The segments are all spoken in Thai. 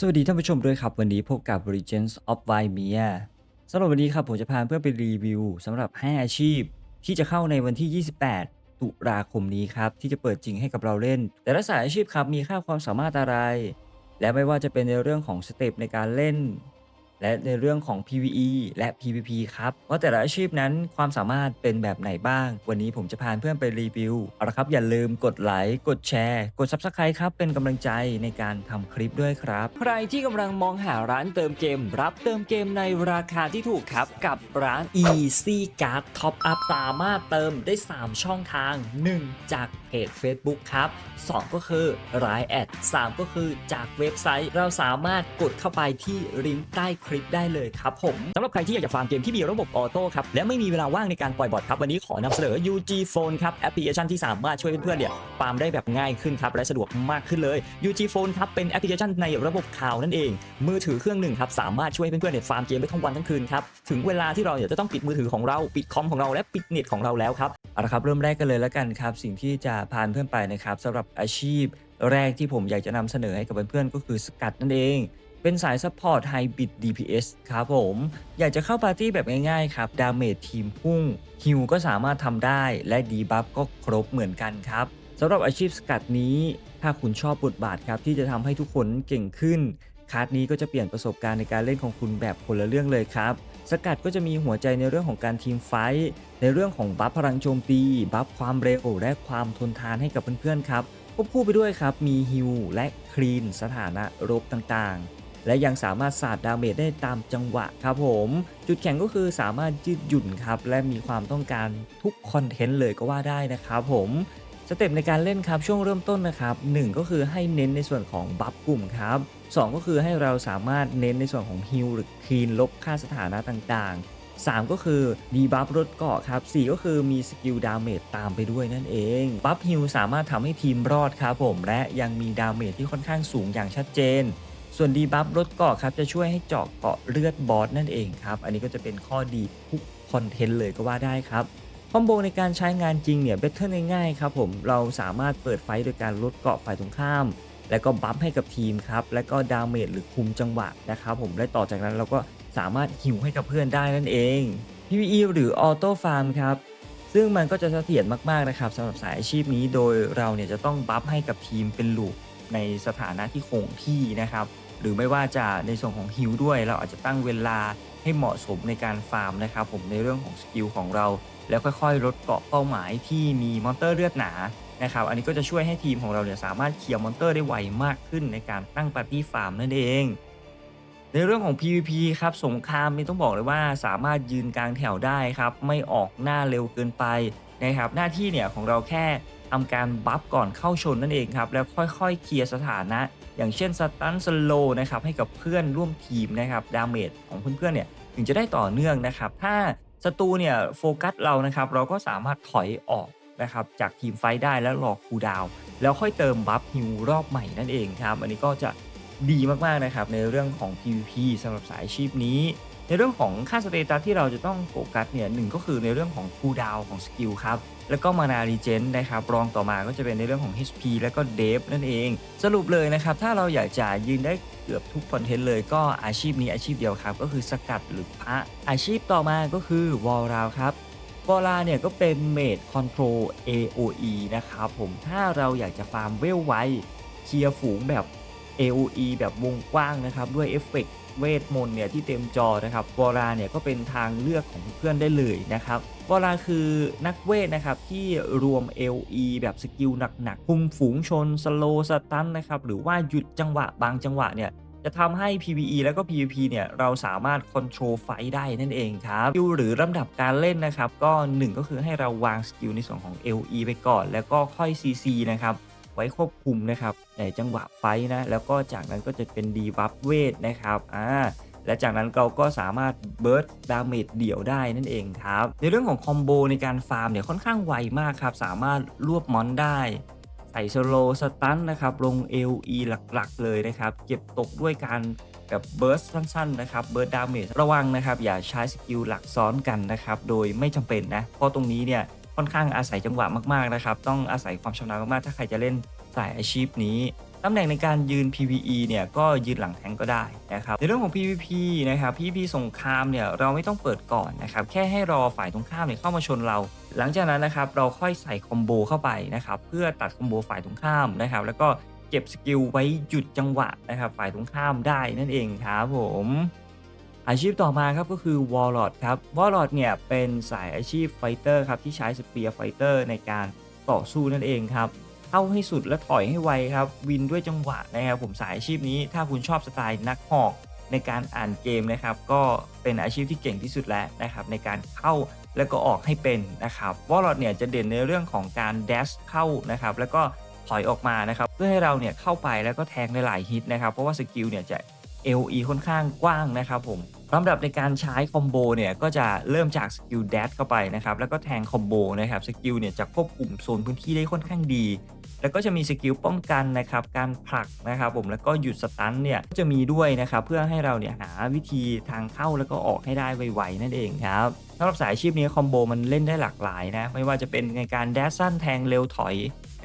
สวัสดีท่านผู้ชมด้วยครับ วันนี้พบกับ r e g e n s of v i m e a สำหรับวันนี้ครับผมจะพาเพื่อนไปรีวิวสำหรับ 5 อาชีพ ที่จะเข้าในวันที่ 28 ตุลาคมนี้ครับ ที่จะเปิดจริงให้กับเราเล่น แต่ละสายอาชีพครับมีค่าความสามารถอะไร และไม่ว่าจะเป็นในเรื่องของสเต็ปในการเล่น และในเรื่องของ PVE และ PVP ครับว่าแต่ละอาชีพนั้นความสามารถเป็นแบบไหนบ้าง วันนี้ผมจะพาเพื่อนไปรีวิวเอาละครับอย่าลืมกดไลค์กดแชร์ กด Subscribe ครับ เป็นกำลังใจในการทำคลิปด้วยครับ ใครที่กำลังมองหาร้านเติมเกม รับเติมเกมในราคาที่ถูกครับ กับร้าน Easy Card Top Up สามารถเติมได้ 3 ช่องทาง 1 จากเพจ Facebook ครับ 2 ก็คือรายแอด 3 ก็คือจากเว็บไซต์เราสามารถกดเข้าไปที่ลิงก์ใต้คลิปได้เลยครับผมสำหรับใครที่อยากจะฟาร์มเกมที่มีระบบออโต้ครับ และไม่มีเวลาว่างในการปล่อยบอทครับ วันนี้ขอนำเสนอ UG Phone ครับ แอปพลิเคชันที่สามารถช่วยเพื่อนๆเนี่ยฟาร์มได้แบบง่ายขึ้นครับ และสะดวกมากขึ้นเลย UG Phone ครับเป็นแอปพลิเคชันในระบบข่าวนั่นเอง มือถือเครื่องหนึ่งครับสามารถช่วยเพื่อนๆเนี่ยฟาร์มเกมได้ทั้งวันทั้งคืนครับถึงเวลาที่เราเนี่ยจะต้องปิดมือถือของเราปิดคอมของเราและปิดเน็ตของเราแล้วครับเอาละครับเริ่มแรกกันเลยแล้วกันครับสิ่งที่จะพาเพื่อนไปนะครับสำหรับอาชีพแรกที่ผมอยากจะนำเสนอให้กับเพื่อนๆก็คือสกัดนั่นเอง เป็นสายซัพพอร์ตไฮบิด DPS ครับผม อยากจะเข้าปาร์ตี้แบบง่ายๆครับ ดาเมจทีมพุ่งฮิวก็สามารถทำได้และดีบัฟก็ครบเหมือนกันครับสำหรับอาชีพสกัดนี้ ถ้าคุณชอบบทบาทครับที่จะทำให้ทุกคนเก่งขึ้น คาร์ดนี้ก็จะเปลี่ยนประสบการณ์ในการเล่นของคุณแบบคนละเรื่องเลยครับ สกัดก็จะมีหัวใจในเรื่องของการทีมไฟท์ในเรื่องของบัฟพลังโจมตี บัฟความเร็วและความทนทานให้กับเพื่อนๆครับควบคู่ไปด้วยครับมีฮิลและคลีนสถานะรบต่างๆ และยังสามารถสาดดาเมจได้ตามจังหวะครับผม จุดแข็งก็คือสามารถยืดหยุ่นครับและมีความต้องการทุกคอนเทนต์เลยก็ว่าได้นะครับผมสเต็ปในการเล่นครับช่วงเริ่มต้นนะครับ1ก็คือให้เน้นในส่วนของบัฟกลุ่มครับ 2 ก็คือให้เราสามารถเน้นในส่วนของฮิลหรือคลีนลบค่าสถานะต่างๆ 3 ก็คือดีบัฟลดเกาะครับ 4 ก็คือมีสกิลดาเมจตามไปด้วยนั่นเอง บัฟฮิลสามารถทำให้ทีมรอดครับผม และยังมีดาเมจที่ค่อนข้างสูงอย่างชัดเจน ส่วนดีบัฟลดเกาะครับจะช่วยให้เจาะเกาะเลือดบอสนั่นเองครับ อันนี้ก็จะเป็นข้อดีทุกคอนเทนต์เลยก็ว่าได้ครับคอมโบในการใช้งานจริงเนี่ยเบเทอร์ง่ายๆครับผมเราสามารถเปิดไฟโดยการลดเกาะฝ่ายตรงข้าม แล้วก็บัฟให้กับทีมครับ แล้วก็ดาเมจหรือคุมจังหวะนะครับผมและต่อจากนั้นเราก็สามารถหิวให้กับเพื่อนได้นั่นเอง PVE หรือออโต้ฟาร์มครับซึ่งมันก็จะเสถียรมากๆนะครับสำหรับสายอาชีพนี้โดยเราเนี่ยจะต้องบัฟให้กับทีมเป็นลูกในสถานะที่คงที่นะครับ หรือไม่ว่าจะในส่วนของฮิวด้วย เราอาจจะตั้งเวลาให้เหมาะสมในการฟาร์มนะครับ ผมในเรื่องของสกิลของเรา แล้วค่อยๆ ลดเกาะเป้าหมายที่มีมอนเตอร์เลือดหนา นะครับ อันนี้ก็จะช่วยให้ทีมของเราเนี่ยสามารถเคลียร์มอนเตอร์ได้ไวมากขึ้นในการตั้งปาร์ตี้ฟาร์มนั่นเอง ในเรื่องของ PVP ครับสงครามนี่ต้องบอกเลยว่าสามารถยืนกลางแถวได้ครับ ไม่ออกหน้าเร็วเกินไปนะครับหน้าที่เนี่ยของเราแค่ทำการบัฟก่อนเข้าชนนั่นเองครับ แล้วค่อยๆเคลียร์สถานะ อย่างเช่นสตันสโลนะครับให้กับเพื่อนร่วมทีมนะครับดาเมจของเพื่อนๆเนี่ยถึงจะได้ต่อเนื่องนะครับ ถ้าศัตรูเนี่ยโฟกัสเรานะครับ เราก็สามารถถอยออก นะครับจากทีมไฟได้แล้วรอคูดาวแล้วค่อยเติมบัฟฮิวรอบใหม่นั่นเองครับ อันนี้ก็จะดีมากๆนะครับในเรื่องของ PVP สำหรับสายอาชีพนี้ ในเรื่องของค่าสเตตัสที่เราจะต้องโฟกัสเนี่ยหนึ่งก็คือในเรื่องของคูดาวของสกิลครับแล้วก็มานารีเจนนะครับรองต่อมาก็จะเป็นในเรื่องของ HP แล้วก็เดฟนั่นเอง สรุปเลยนะครับ ถ้าเราอยากจะยืนได้เกือบทุกคอนเทนต์เลยก็อาชีพนี้อาชีพเดียวครับ ก็คือสกัดหรือพระอาชีพต่อมาก็คือวอลราวครับ วอลาเนี่ยก็เป็นเมดคอนโทรล AOE นะครับผมถ้าเราอยากจะฟาร์มเวลไวเคลียร์ฝูงแบบ AOE แบบวงกว้างนะครับ ด้วยเอฟเฟกต์เวทมนต์เนี่ยที่เต็มจอนะครับวอลาเนี่ยก็เป็นทางเลือกของเพื่อนได้เลยนะครับวอลาคือนักเวทนะครับที่รวม LE แบบสกิลหนักๆคุมฝูงชนสโลสตันนะครับหรือว่าหยุดจังหวะบางจังหวะเนี่ย จะทำให้ PVE แล้วก็ PVP เนี่ยเราสามารถคอนโทรลไฟได้นั่นเองครับสกิลหรือลำดับการเล่นนะครับก็ 1 ก็คือให้เราวางสกิลในส่วนของ LE ไปก่อน แล้วก็ค่อย CC นะครับไว้ควบคุมนะครับในจังหวะไฟนะแล้วก็จากนั้นก็จะเป็นดีบัฟเวทนะครับอ่าและจากนั้นเราก็สามารถเบิร์ดดาเมจเดี่ยวได้นั่นเองครับ ในเรื่องของคอมโบในการฟาร์มเนี่ยค่อนข้างไวมากครับ สามารถรวบมอนได้ ใส่สโลสตันนะครับลง LE หลักๆ เลยนะครับ เก็บตกด้วยการแบบเบิร์สสั้นๆนะครับเบิร์สดาเมจระวังนะครับ อย่าใช้สกิลหลักซ้อนกันนะครับ โดยไม่จำเป็นนะ เพราะตรงนี้เนี่ยค่อนข้างอาศัยจังหวะมากๆนะครับ ต้องอาศัยความชำนาญมากๆ ถ้าใครจะเล่นสายอาชีพนี้ ตำแหน่งในการยืน PVE เนี่ยก็ยืนหลังแทงก็ได้นะครับในเรื่องของ PVP นะครับ PVP สงครามเนี่ยเราไม่ต้องเปิดก่อนนะครับแค่ให้รอฝ่ายตรงข้ามเนี่ยเข้ามาชนเรา หลังจากนั้นนะครับเราค่อยใส่คอมโบเข้าไปนะครับเพื่อตัดคอมโบฝ่ายตรงข้ามนะครับแล้วก็เก็บสกิลไว้หยุดจังหวะนะครับฝ่ายตรงข้ามได้นั่นเองครับผมอาชีพต่อมาครับก็คือ Warlord ครับ Warlord เนี่ยเป็นสายอาชีพไฟเตอร์ครับที่ใช้สเปียร์ไฟเตอร์ในการต่อสู้นั่นเองครับ เข้าให้สุดและถอยให้ไวครับ วินด้วยจังหวะนะครับผมสายอาชีพนี้ถ้าคุณชอบสไตล์นักหอกในการอ่านเกมนะครับ ก็เป็นอาชีพที่เก่งที่สุดแล้วนะครับ ในการเข้าแล้วก็ออกให้เป็นนะครับ Warlord เนี่ยจะเด่นในเรื่องของการ dash เข้านะครับ แล้วก็ถอยออกมานะครับ เพื่อให้เราเนี่ยเข้าไปแล้วก็แทงในหลายฮิตนะครับ เพราะว่าสกิลเนี่ยจะ LE ค่อนข้างกว้างนะครับผมลำดับในการใช้คอมโบเนี่ยก็จะเริ่มจากสกิลแดดเข้าไปนะครับ แล้วก็แทงคอมโบนะครับสกิลเนี่ยจะควบคุมโซนพื้นที่ได้ค่อนข้างดี แล้วก็จะมีสกิลป้องกันนะครับการผลักนะครับผมแล้วก็หยุดสตันเนี่ยก็จะมีด้วยนะครับเพื่อให้เราเนี่ยหาวิธีทางเข้าแล้วก็ออกให้ได้ไวๆนั่นเองครับสำหรับสายชีพนี้คอมโบมันเล่นได้หลากหลายนะไม่ว่าจะเป็นในการแดดสั้นแทงเร็วถอย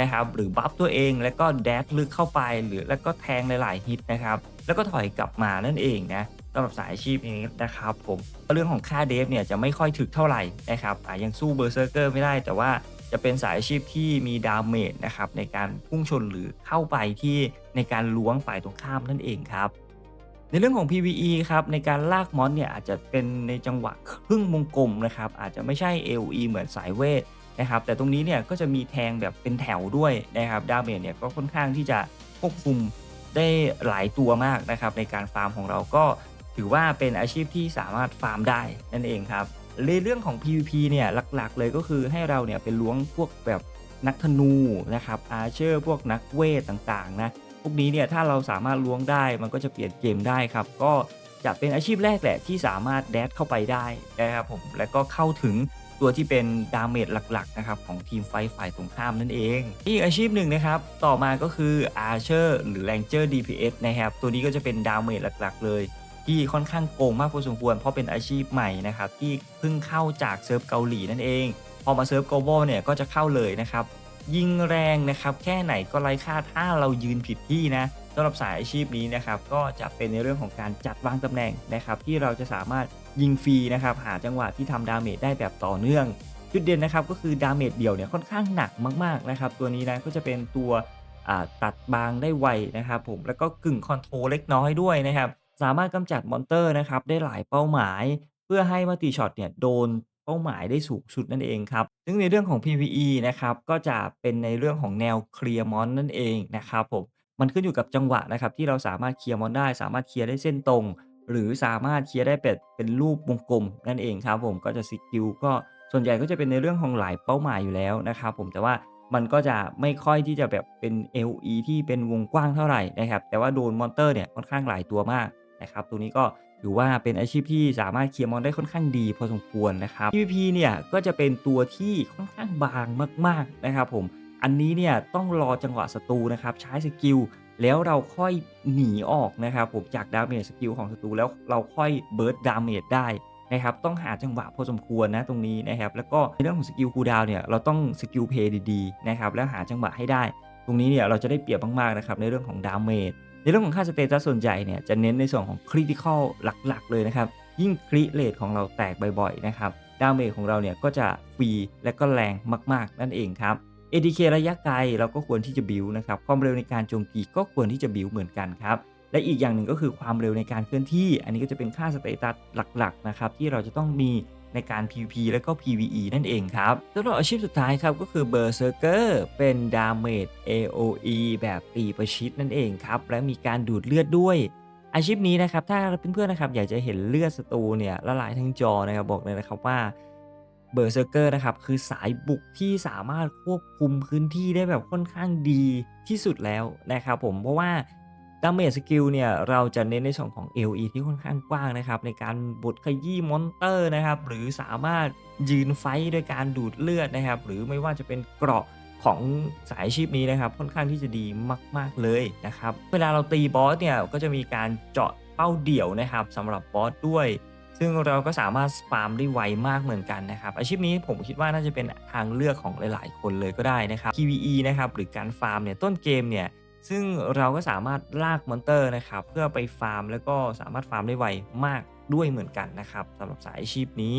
นะครับหรือบัฟตัวเองแล้วก็แดดลึกเข้าไปหรือแล้วก็แทงหลายๆฮิตนะครับแล้วก็ถอยกลับมานั่นเองนะสำหรับสายอาชีพนี้นะครับผมเรื่องของค่าเดฟเนี่ยจะไม่ค่อยถึกเท่าไหร่นะครับอะยังสู้เบอร์เซอร์เกอร์ไม่ได้แต่ว่า จะเป็นสายอาชีพที่มีดาเมจนะครับในการพุ่งชนหรือเข้าไปที่ในการล้วงฝ่ายตรงข้ามนั่นเองครับ ในเรื่องของ PVE ครับในการลากมอนเนี่ยอาจจะเป็นในจังหวะครึ่งวงกลมนะครับอาจจะไม่ใช่ AOE เหมือนสายเวทนะครับแต่ตรงนี้เนี่ยก็จะมีแทงแบบเป็นแถวด้วยนะครับดาเมจเนี่ยก็ค่อนข้างที่จะควบคุมได้หลายตัวมากนะครับในการฟาร์มของเราก็ถือว่าเป็นอาชีพที่สามารถฟาร์มได้นั่นเองครับ ในเรื่องของ PVP เนี่ยหลักๆ เลยก็คือให้เราเนี่ยเป็นล้วงพวกแบบนักธนูนะครับอาเชอร์พวกนักเวทต่างๆนะพวกนี้เนี่ยถ้าเราสามารถล้วงได้มันก็จะเปลี่ยนเกมได้ครับ ก็จะเป็นอาชีพแรกแหละที่สามารถแดดเข้าไปได้นะครับผมและก็เข้าถึงตัวที่เป็นดาเมจหลักๆนะครับของทีมไฟฝ่ายตรงข้ามนั่นเอง อีกอาชีพหนึ่งนะครับ ต่อมาก็คือ Archer หรือ Ranger DPS นะครับ ตัวนี้ก็จะเป็นดาเมจหลักๆเลย ที่ค่อนข้างโกงมากพอสมควร เพราะเป็นอาชีพใหม่นะครับที่เพิ่งเข้าจากเซิร์ฟเกาหลีนั่นเอง พอมาเซิร์ฟ global เนี่ยก็จะเข้าเลยนะครับยิงแรงนะครับแค่ไหนก็ไร้ค่าถ้าเรายืนผิดที่นะสำหรับสายอาชีพนี้นะครับก็จะเป็นในเรื่องของการจัดวางตำแหน่งนะครับที่เราจะสามารถยิงฟรีนะครับหาจังหวะที่ทำดาเมจได้แบบต่อเนื่องจุดเด่นนะครับก็คือดาเมจเดี่ยวเนี่ยค่อนข้างหนักมากๆนะครับตัวนี้นะก็จะเป็นตัวตัดบางได้ไวนะครับผมแล้วก็กึ่งคอนโทรลเล็กน้อยด้วยนะครับ สามารถกำจัดมอนเตอร์นะครับได้หลายเป้าหมาย เพื่อให้มัลติช็อตเนี่ยโดนเป้าหมายได้สูงสุดนั่นเองครับ ซึ่งในเรื่องของ PVE นะครับก็จะเป็นในเรื่องของแนวเคลียร์มอนนั่นเองนะครับผมมันขึ้นอยู่กับจังหวะนะครับที่เราสามารถเคลียร์มอนได้ สามารถเคลียร์ได้เส้นตรง หรือสามารถเคลียร์ได้เป็นเป็นรูปวงกลมนั่นเองครับผมก็จะสกิลก็ส่วนใหญ่ก็จะเป็นในเรื่องของหลายเป้าหมายอยู่แล้วนะครับผมแต่ว่ามันก็จะไม่ค่อยที่จะแบบเป็น LE ที่เป็นวงกว้างเท่าไหร่นะครับแต่ว่าโดนมอนเตอร์เนี่ยค่อนข้างหลายตัวมาก นะครับตรงนี้ก็ถือว่าเป็นอาชีพที่สามารถเคลียร์มอนได้ค่อนข้างดีพอสมควรนะครับ PVP เนี่ยก็จะเป็นตัวที่ค่อนข้างบางมากๆนะครับผมอันนี้เนี่ยต้องรอจังหวะศัตรูนะครับใช้สกิลแล้วเราค่อยหนีออกนะครับผมจากดาเมจสกิลของศัตรูแล้วเราค่อยเบิร์ดดาเมจได้นะครับต้องหาจังหวะพอสมควรนะตรงนี้นะครับแล้วก็ในเรื่องของสกิลคูดาวเนี่ยเราต้องสกิลเพย์ดีๆนะครับแล้วหาจังหวะให้ได้ ตรงนี้เนี่ยเราจะได้เปรียบมากๆนะครับในเรื่องของดาเมจ ในเรื่องของค่าสเตตัสส่วนใหญ่เนี่ยจะเน้นในส่วนของคริติคอลหลักๆ เลยนะครับ ยิ่งคริเลทของเราแตกบ่อยๆนะครับดาเมจของเราเนี่ยก็จะฟรีและก็แรงมากๆ นั่นเองครับ ADK ระยะไกลเราก็ควรที่จะบิวนะครับความเร็วในการโจมตีก็ควรที่จะบิวเหมือนกันครับและอีกอย่างหนึ่งก็คือความเร็วในการเคลื่อนที่ อันนี้ก็จะเป็นค่าสเตตัสหลักๆนะครับที่เราจะต้องมี ในการ PVP และก็ PVE นั่นเองครับสำหรับอาชีพสุดท้ายครับก็คือ Berserker เป็นดาเมจ AOE แบบตีประชิดนั่นเองครับและมีการดูดเลือดด้วย อาชีพนี้นะครับถ้าเพื่อนๆนะครับอยากจะเห็นเลือดศัตรูเนี่ยละลายทั้งจอนะครับบอกเลยนะครับว่าเบอร์เซอร์เกอร์นะครับคือสายบุกที่สามารถควบคุมพื้นที่ได้แบบค่อนข้างดีที่สุดแล้วนะครับผมเพราะว่า ดาเมจสกิลเนี่ยเราจะเน้นในส่วนของ LE ที่ค่อนข้างกว้างนะครับ ในการบดขยี้มอนเตอร์นะครับ หรือสามารถยืนไฟท์โดยการดูดเลือดนะครับ หรือไม่ว่าจะเป็นเกราะของสายชีพนี้นะครับ ค่อนข้างที่จะดีมาก ๆ เลยนะครับ เวลาเราตีบอสเนี่ยก็จะมีการเจาะเป้าเดี่ยวนะครับสำหรับบอสด้วย ซึ่งเราก็สามารถฟาร์มได้ไวมากเหมือนกันนะครับ อาชีพนี้ผมคิดว่าน่าจะเป็นทางเลือกของหลาย ๆ คนเลยก็ได้นะครับ PVE นะครับหรือการฟาร์มเนี่ยต้นเกมเนี่ย ซึ่งเราก็สามารถลากมอนเตอร์นะครับ เพื่อไปฟาร์ม แล้วก็สามารถฟาร์มได้ไวมากด้วยเหมือนกันนะครับสำหรับสายอาชีพนี้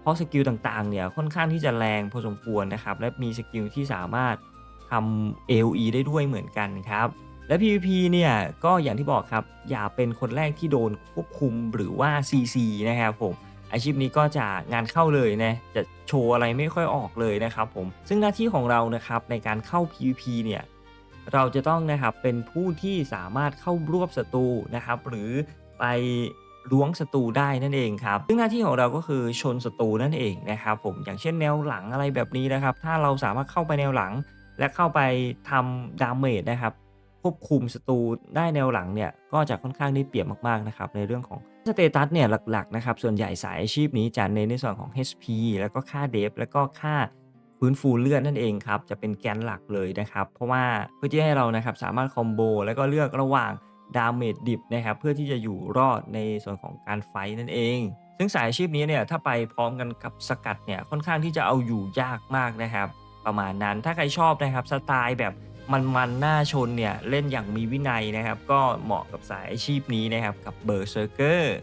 เพราะสกิลต่างๆเนี่ยค่อนข้างที่จะแรงพอสมควรนะครับ และมีสกิลที่สามารถทำ AOE ได้ด้วยเหมือนกันครับ และ PVP เนี่ยก็อย่างที่บอกครับ อย่าเป็นคนแรกที่โดนควบคุมหรือว่า CC นะครับผมอาชีพนี้ก็จะงานเข้าเลยนะ จะโชว์อะไรไม่ค่อยออกเลยนะครับผม ซึ่งหน้าที่ของเรานะครับในการเข้า PVP เนี่ย เราจะต้องนะครับเป็นผู้ที่สามารถเข้ารวบศัตรูนะครับ หรือไปล้วงศัตรูได้นั่นเองครับ ซึ่งหน้าที่ของเราก็คือชนศัตรูนั่นเองนะครับผมอย่างเช่นแนวหลังอะไรแบบนี้นะครับ ถ้าเราสามารถเข้าไปแนวหลัง และเข้าไปทำดาเมจนะครับ ควบคุมศัตรูได้แนวหลังเนี่ยก็จะค่อนข้างได้เปรียบมากๆนะครับในเรื่องของสเตตัสเนี่ยหลักๆนะครับส่วนใหญ่สายอาชีพนี้จะเน้นในส่วนของ HP แล้วก็ค่าเดฟแล้วก็ค่า ฟื้นฟูเลือดนั่นเองครับจะเป็นแกนหลักเลยนะครับเพราะว่าเพื่อที่ให้เรานะครับสามารถคอมโบแล้วก็เลือกระหว่างดาเมจดิบนะครับเพื่อที่จะอยู่รอดในส่วนของการไฟนั่นเอง ซึ่งสายอาชีพนี้เนี่ยถ้าไปพร้อมกันกับสกัดเนี่ยค่อนข้างที่จะเอาอยู่ยากมากนะครับ ประมาณนั้นถ้าใครชอบนะครับสไตล์แบบมันๆหน้าชนเนี่ยเล่นอย่างมีวินัยนะครับ ก็เหมาะกับสายอาชีพนี้นะครับกับเบอร์เซอร์เกอร์